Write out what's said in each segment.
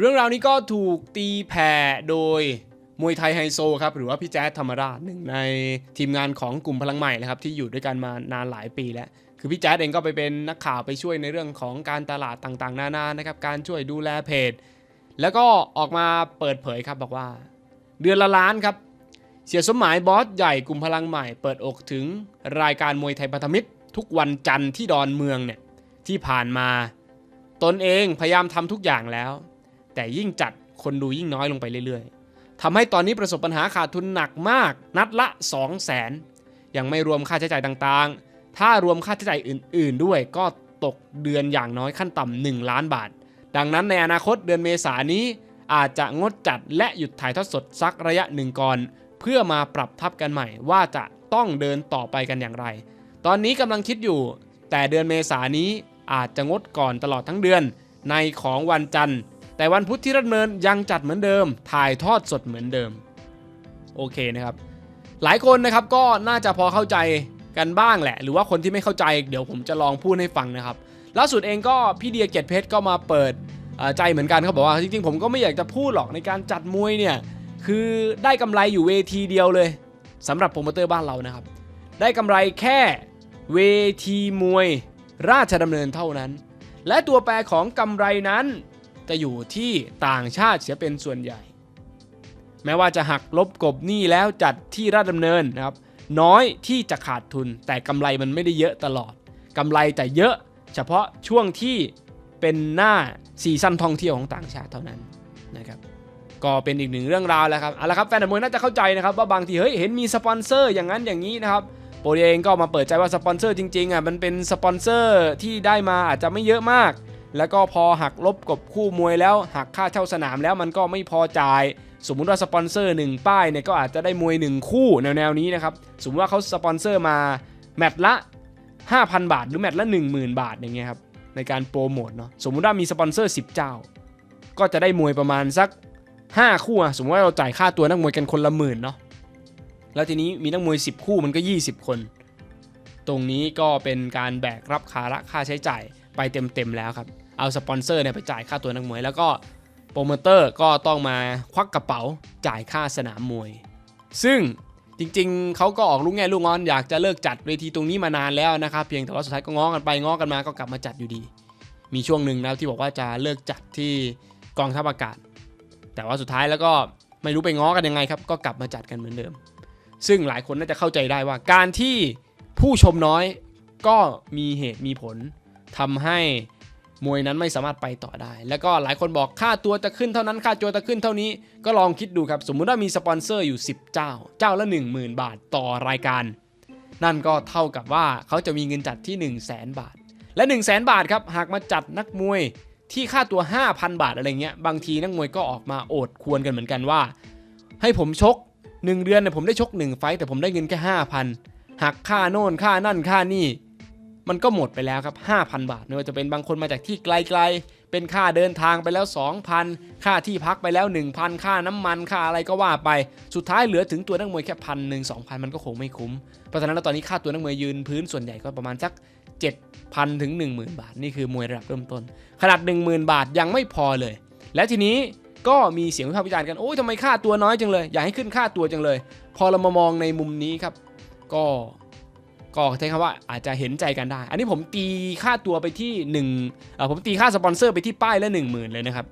เรื่องราวนี้ก็ถูกตีแผ่โดยมวยไทยไฮโซครับหรือว่าพี่แจ๊ดธรรมราชหนึ่งในทีมงานของกลุ่มพลังใหม่นะครับที่อยู่ด้วยกันมานานหลายปีแล้ว คือพี่แจ๊ดเองก็ไปเป็นนักข่าวไปช่วยในเรื่องของการตลาดต่างๆ นานานะครับการช่วยดูแลเพจ แล้วก็ออกมาเปิดเผยครับบอกว่า เดือนละล้านครับ เสียสมหมายบอสใหญ่กลุ่มพลังใหม่ เปิดอกถึงรายการมวยไทยพันธมิตร ทุกวันจันทร์ที่ดอนเมืองเนี่ยที่ผ่านมา ตนเองพยายามทำทุกอย่างแล้ว แต่ยิ่งจัดคนดูยิ่งน้อยลงไปเรื่อยๆทำให้ตอนนี้ประสบปัญหาขาดทุนหนักมาก นัดละ 2 0 0แสนยังไม่รวมค่าใช้จ่ายต่างๆ ถ้ารวมค่าใช้จ่ายอื่น ๆ ด้วยก็ตกเดือนอย่างน้อยขั้นต่ำ1ล้านบาท ดังนั้นในอนาคตเดือนเมษานี้อาจจะงดจัดและหยุดถ่ายทอดสดสักระยะหนึ่งก่อน เพื่อมาปรับทับกันใหม่ ว่าจะต้องเดินต่อไปกันอย่างไร ตอนนี้กำลังคิดอยู่ แต่เดือนเมษานี้อาจจะงดก่อนตลอดทั้งเดือน ในของวันจันทร์ แต่วันพุธที่รัดเนินยังจัดเหมือนเดิม ถ่ายทอดสดเหมือนเดิม โอเคนะครับ หลายคนนะครับก็น่าจะพอเข้าใจกันบ้างแหละ หรือว่าคนที่ไม่เข้าใจเดี๋ยวผมจะลองพูดให้ฟังนะครับ ล่าสุดเองก็พี่เดียเกียรติเพชรก็มาเปิดใจเหมือนกันเขาบอกว่าจริงๆ ผมก็ไม่อยากจะพูดหรอกในการจัดมวยเนี่ยคือได้กำไรอยู่เวทีเดียวเลยสำหรับโปรโมเตอร์บ้านเรานะครับ ได้กำไรแค่เวทีมวยราชดำเนินเท่านั้น และตัวแปรของกำไรนั้น จะอยู่ที่ต่างชาติเสียเป็นส่วนใหญ่ แม้ว่าจะหักลบกบหนี้แล้วจัดที่ราชดำเนินนะครับ น้อยที่จะขาดทุน แต่กำไรมันไม่ได้เยอะตลอดกำไรแต่เยอะเฉพาะช่วงที่เป็นหน้าซีซั่นท่องเที่ยวของต่างชาติเท่านั้นนะครับก็เป็นอีกหนึ่งเรื่องราวแล้วครับเอาละครับแฟนมวยน่าจะเข้าใจนะครับว่าบางทีเฮ้ยเห็นมีสปอนเซอร์อย่างนั้นอย่างนี้นะครับโปรเองก็มาเปิดใจว่าสปอนเซอร์จริงๆอะมันเป็นสปอนเซอร์ที่ได้มาอาจจะไม่เยอะมาก แล้วก็พอหักลบกบคู่มวยแล้วหักค่าเช่าสนามแล้วมันก็ไม่พอจ่าย สมมุติว่าสปอนเซอร์หนึ่งป้ายเนี่ยก็อาจจะได้มวยหนึ่งคู่แนวๆนี้นะครับสมมติว่าเขาสปอนเซอร์มาแมตช์ละ 5,000 บาท หรือแมตช์ละ 10,000 บาทอย่างเงี้ยครับในการโปรโมทเนาะสมมุติว่ามีสปอนเซอร์ 10 เจ้า ก็จะได้มวยประมาณสัก 5 คู่อะสมมติว่าเราจ่ายค่าตัวนักมวยกันคนละหมื่นเนาะแล้วทีนี้มีนักมวย 10 คู่มันก็ 20 คน ตรงนี้ก็เป็นการแบกรับภาระค่าใช้จ่าย ไปเต็มๆแล้วครับ เอาสปอนเซอร์เนี่ยไปจ่ายค่าตัวนักมวย แล้วก็โปรโมเตอร์ก็ต้องมาควักกระเป๋าจ่ายค่าสนามมวย ซึ่งจริงๆ เขาก็ออกลูกแง่ลูกงอนอยากจะเลิกจัดเวทีตรงนี้มานานแล้วนะครับ เพียงแต่ว่าสุดท้ายก็ง้อกันไปง้อกันมาก็กลับมาจัดอยู่ดี มีช่วงหนึ่งนะที่บอกว่าจะเลิกจัดที่กองทัพอากาศ แต่ว่าสุดท้ายแล้วก็ไม่รู้ไปง้อกันยังไงครับ ก็กลับมาจัดกันเหมือนเดิม ซึ่งหลายคนน่าจะเข้าใจได้ว่าการที่ผู้ชมน้อยก็มีเหตุมีผล ทำให้มวยนั้นไม่สามารถไปต่อได้ แล้วก็หลายคนบอกค่าตัวจะขึ้นเท่านั้นค่าตัวจะขึ้นเท่านี้ก็ลองคิดดูครับ สมมุติว่ามีสปอนเซอร์อยู่ 10 เจ้า เจ้าละ 10,000 บาทต่อรายการ นั่นก็เท่ากับว่าเขาจะมีเงินจัดที่ 1 0 0 0 0แบาท และ 1 0 0 0 0แบาทครับหากมาจัดนักมวยที่ค่าตัว 5,000 บาทอะไรเงี้ยบางทีนักมวยก็ออกมาโอดควรกันเหมือนกันว่า ให้ผมชก 1 เดือนเนี่ยผมได้ชก 1 ไฟแต่ผมได้เงินแค่5,000หักค่าโน่นค่านั่นค่านี่ มันก็หมดไปแล้วครับ 5,000 บาทไม่ว่าจะเป็นบางคนมาจากที่ไกลๆ เป็นค่าเดินทางไปแล้ว 2,000 ค่าที่พักไปแล้ว 1,000 ค่าน้ำมันค่าอะไรก็ว่าไป สุดท้ายเหลือถึงตัวนักมวยแค่พันหนึ่งสองพันมันก็คงไม่คุ้ม เพราะฉะนั้นแล้วตอนนี้ค่าตัวนักมวยยืนพื้นส่วนใหญ่ก็ประมาณสัก 7,000 ถึง 10,000 บาท นี่คือมวยระดับเริ่มต้น ขนาด 10,000 บาทยังไม่พอเลย และทีนี้ก็มีเสียงวิพากษ์วิจารณ์กัน โอ้ยทำไมค่าตัวน้อยจังเลย อยากให้ขึ้นค่าตัวจังเลย พอเรามามองในมุมนี้ครับ ก็ ก็ใช้คำว่าอาจจะเห็นใจกันได้ อันนี้ผมตีค่าตัวไปที่1เอ่อผมตีค่าสปอนเซอร์ไปที่ป้ายละ 1 0,000 เลยนะครับ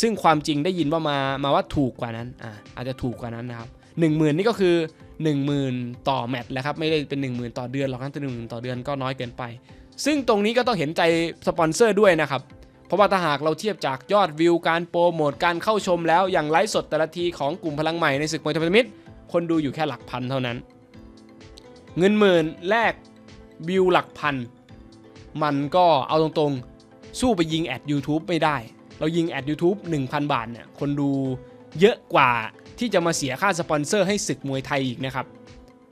ซึ่งความจริงได้ยินว่ามามาว่าถูกกว่านั้นอ่าอาจจะถูกกว่านั้นนะครับ1 0,000นี่ก็คือ 10,000 ต่อแมตช์แหละครับ ไม่ได้เป็น 10,000 ต่อเดือนหรอกนะแต่หนึ่งหมื่นต่อเดือนก็น้อยเกินไป ซึ่งตรงนี้ก็ต้องเห็นใจสปอนเซอร์ด้วยนะครับเพราะว่าถ้าหากเราเทียบจากยอดวิวการโปรโมทการเข้าชมแล้วอย่างไลฟ์สดแต่ละทีของกลุ่มพลังใหม่ในศึกมวยไทยพันธมิตรคนดูอยู่แค่หลักพันเท่านั้น เงินหมื่นแลกวิวหลักพัน มันก็เอาตรงๆ สู้ไปยิงแอด YouTube ไม่ได้ เรายิงแอด YouTube 1,000 บาทเนี่ยคนดูเยอะกว่าที่จะมาเสียค่าสปอนเซอร์ให้ศึกมวยไทยอีกนะครับ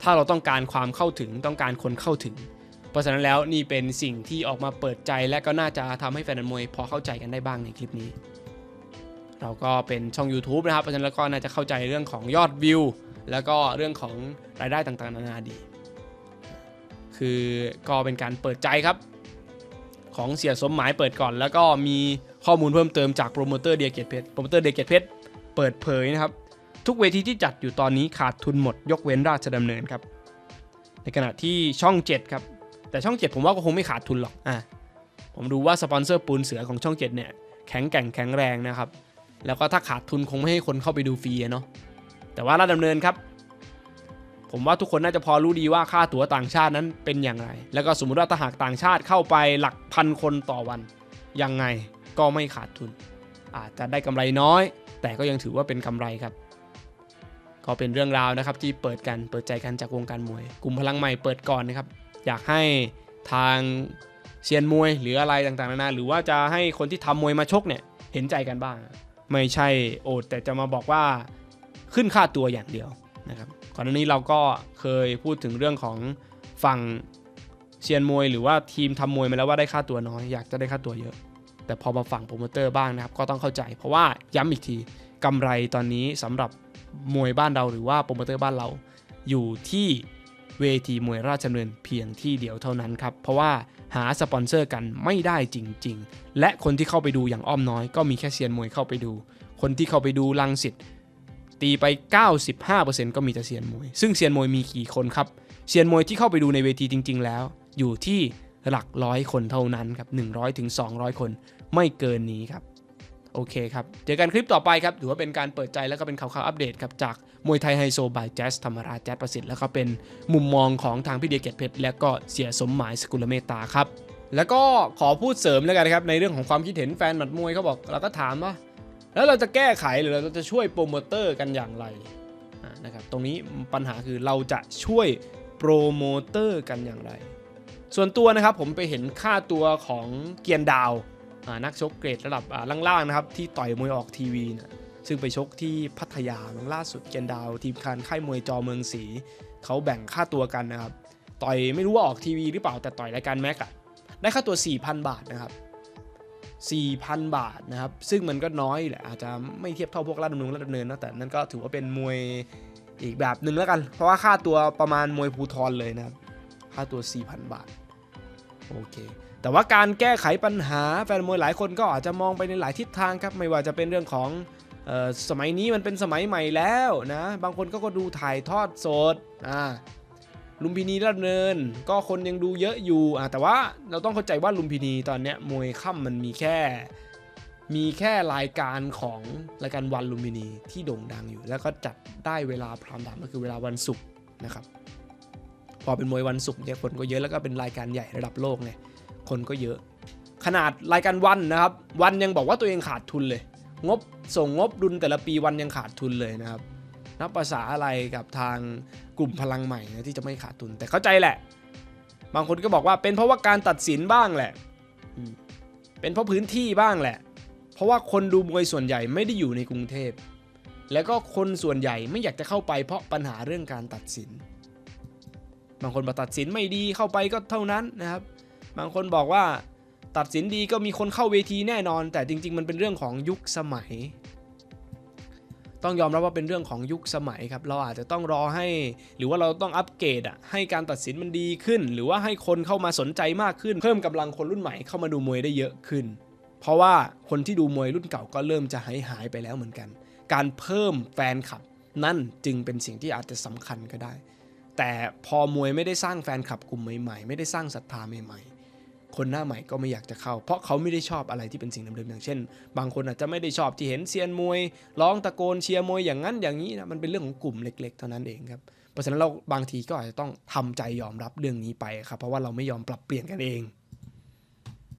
ถ้าเราต้องการความเข้าถึงต้องการคนเข้าถึง เพราะฉะนั้นแล้วนี่เป็นสิ่งที่ออกมาเปิดใจและก็น่าจะทำให้แฟนมวยพอเข้าใจกันได้บ้างในคลิปนี้ เราก็เป็นช่อง YouTube นะครับ เพราะฉะนั้นแล้วก็น่าจะเข้าใจเรื่องของยอดวิวแล้วก็เรื่องของรายได้ต่างๆ นานาดี คือก็เป็นการเปิดใจครับ ของเสียสมหมายเปิดก่อน แล้วก็มีคข้อมูลเพิ่มเติมจากโปรโมเตอร์เดียเกตเพชรโปรโมเตอร์เดียเกตเพชรเปิดเผยนะครับ ทุกเวทีที่จัดอยู่ตอนนี้ขาดทุนหมดยกเว้นราชดำเนินครับ ในขณะที่ช่อง 7 ครับ แต่ช่อง 7 ผมว่าก็คงไม่ขาดทุนหรอกอะผมดูว่าสปอนเซอร์ปูนเสือของช่อง 7 เนี่ยแข็งแกร่งแข็งแรงนะครับ แล้วก็ถ้าขาดทุนคงไม่ให้คนเข้าไปดูฟรีอะเนาะแต่ว่าราชดำเนินครับ ผมว่าทุกคนน่าจะพอรู้ดีว่าค่าตั๋วต่างชาตินั้นเป็นอย่างไร แล้วก็สมมุติว่าถ้าหากต่างชาติเข้าไปหลักพันคนต่อวัน ยังไงก็ไม่ขาดทุน อาจจะได้กำไรน้อย แต่ก็ยังถือว่าเป็นกำไรครับ ก็เป็นเรื่องราวนะครับที่เปิดกันเปิดใจกันจากวงการมวย กลุ่มพลังใหม่เปิดก่อนนะครับ อยากให้ทางเซียนมวยหรืออะไรต่างๆนานาหรือว่าจะให้คนที่ทำมวยมาชกเนี่ยเห็นใจกันบ้าง ไม่ใช่โอดแต่จะมาบอกว่าขึ้นค่าตัวอย่างเดียวนะครับ ก่อนหน้านี้เราก็เคยพูดถึงเรื่องของฝั่งเซียนมวย หรือว่าทีมทำมวยมาแล้วว่าได้ค่าตัวน้อยอยากจะได้ค่าตัวเยอะ แต่พอมาฝั่งโปรโมเตอร์บ้างนะครับก็ต้องเข้าใจ เพราะว่าย้ำอีกทีกำไรตอนนี้สำหรับมวยบ้านเราหรือว่าโปรโมเตอร์บ้านเรา อยู่ที่เวทีมวยราชดำเนินเพียงที่เดียวเท่านั้นครับ เพราะว่าหาสปอนเซอร์กันไม่ได้จริง ๆ และคนที่เข้าไปดูอย่างอ้อมน้อย ก็มีแค่เซียนมวยเข้าไปดู คนที่เข้าไปดูลังสิต ตีไป 95%ก็มีแต่เซียนมวย ซึ่งเซียนมวยมีกี่คนครับ เซียนมวยที่เข้าไปดูในเวทีจริง ๆ แล้ว อยู่ที่หลักร้อยคนเท่านั้นครับ 100ถึง200 คนไม่เกินนี้ครับ โอเคครับ เจอกันคลิปต่อไปครับ ถือว่าเป็นการเปิดใจแล้วก็เป็นข่าวๆอัปเดตครับ จากมวยไทยไฮโซบายแจ๊สธรรมราแจ๊สประสิทธิ์แล้วก็เป็นมุมมองของทางพี่เดียเกตเพชรและก็เสียสมหมายสกุลเมตตาครับแล้วก็ขอพูดเสริมแล้วกันครับในเรื่องของความคิดเห็นแฟนหมัดมวยเขาบอกเราก็ถามว่า แล้วเราจะแก้ไขหรือเราจะช่วยโปรโมเตอร์กันอย่างไรนะครับตรงนี้ปัญหาคือเราจะช่วยโปรโมเตอร์กันอย่างไร ส่วนตัวนะครับผมไปเห็นค่าตัวของเกียนดาวนักชกเกรดระดับล่างๆนะครับที่ต่อยมวยออกทีวีนะซึ่งไปชกที่พัทยาเมื่อล่าสุดเกียนดาวทีมคานค่ายมวยจอเมืองศรีเขาแบ่งค่าตัวกันนะครับต่อยไม่รู้ว่าออกทีวีหรือเปล่าแต่ต่อยรายการแม็กอะได้ค่าตัว 4,000 บาทนะครับ 4,000 บาทนะครับ ซึ่งมันก็น้อยแหละอาจจะไม่เทียบเท่าพวกราชดำเนินราชดำเนินนะแต่นั่นก็ถือว่าเป็นมวยอีกแบบหนึ่งแล้วกัน เพราะว่าค่าตัวประมาณมวยภูทรเลยนะครับ ค่าตัว 4,000 บาท โอเค แต่ว่าการแก้ไขปัญหาแฟนมวยหลายคนก็อาจจะมองไปในหลายทิศทางครับ ไม่ว่าจะเป็นเรื่องของออสมัยนี้มันเป็นสมัยใหม่แล้วนะ บางคนก็ก็ดูถ่ายทอดสด อ่า ลุมพินีราชดำเนิน ก็คนยังดูเยอะอยู่อ่าแต่ว่าเราต้องเข้าใจว่าลุมพินีตอนเนี้ยมวยค่ำมันมีแค่ มีแค่รายการของรายการวันลุมพินีที่โด่งดังอยู่ แล้วก็จัดได้เวลาพรามไทม์ก็คือเวลาวันศุกร์นะครับ พอเป็นมวยวันศุกร์เนี่ยคนก็เยอะแล้วก็เป็นรายการใหญ่ระดับโลกไงคนก็เยอะ ขนาดรายการวันนะครับ วันยังบอกว่าตัวเองขาดทุนเลย งบส่งงบดุลแต่ละปีวันยังขาดทุนเลยนะครับ นับภาษาอะไรกับทางกลุ่มพลังใหม่นะที่จะไม่ขาดทุนแต่เข้าใจแหละ บางคนก็บอกว่าเป็นเพราะว่าการตัดสินบ้างแหละ เป็นเพราะพื้นที่บ้างแหละ เพราะว่าคนดูมวยส่วนใหญ่ไม่ได้อยู่ในกรุงเทพ แล้วก็คนส่วนใหญ่ไม่อยากจะเข้าไปเพราะปัญหาเรื่องการตัดสิน บางคนบอกตัดสินไม่ดีเข้าไปก็เท่านั้นนะครับ บางคนบอกว่าตัดสินดีก็มีคนเข้าเวทีแน่นอน แต่จริง ๆ มันเป็นเรื่องของยุคสมัย ต้องยอมรับว่าเป็นเรื่องของยุคสมัยครับ เราอาจจะต้องรอให้ หรือว่าเราต้องอัปเกรดอะให้การตัดสินมันดีขึ้น หรือว่าให้คนเข้ามาสนใจมากขึ้น เพิ่มกำลังคนรุ่นใหม่เข้ามาดูมวยได้เยอะขึ้น เพราะว่าคนที่ดูมวยรุ่นเก่าก็เริ่มจะหายหายไปแล้วเหมือนกัน การเพิ่มแฟนคลับ นั่นจึงเป็นสิ่งที่อาจจะสำคัญก็ได้ แต่พอมวยไม่ได้สร้างแฟนคลับกลุ่มใหม่ๆ ไม่ได้สร้างศรัทธาใหม่ๆ คนหน้าใหม่ก็ไม่อยากจะเข้า เพราะเขาไม่ได้ชอบอะไรที่เป็นสิ่งเดิมๆอย่างเช่น บางคนอาจจะไม่ได้ชอบที่เห็นเซียนมวยร้องตะโกนเชียร์มวยอย่างนั้นอย่างนี้นะมันเป็นเรื่องของกลุ่มเล็ก ๆ เท่านั้นเองครับเพราะฉะนั้นเราบางทีก็อาจจะต้องทำใจยอมรับเรื่องนี้ไปครับเพราะว่าเราไม่ยอมปรับเปลี่ยนกันเอง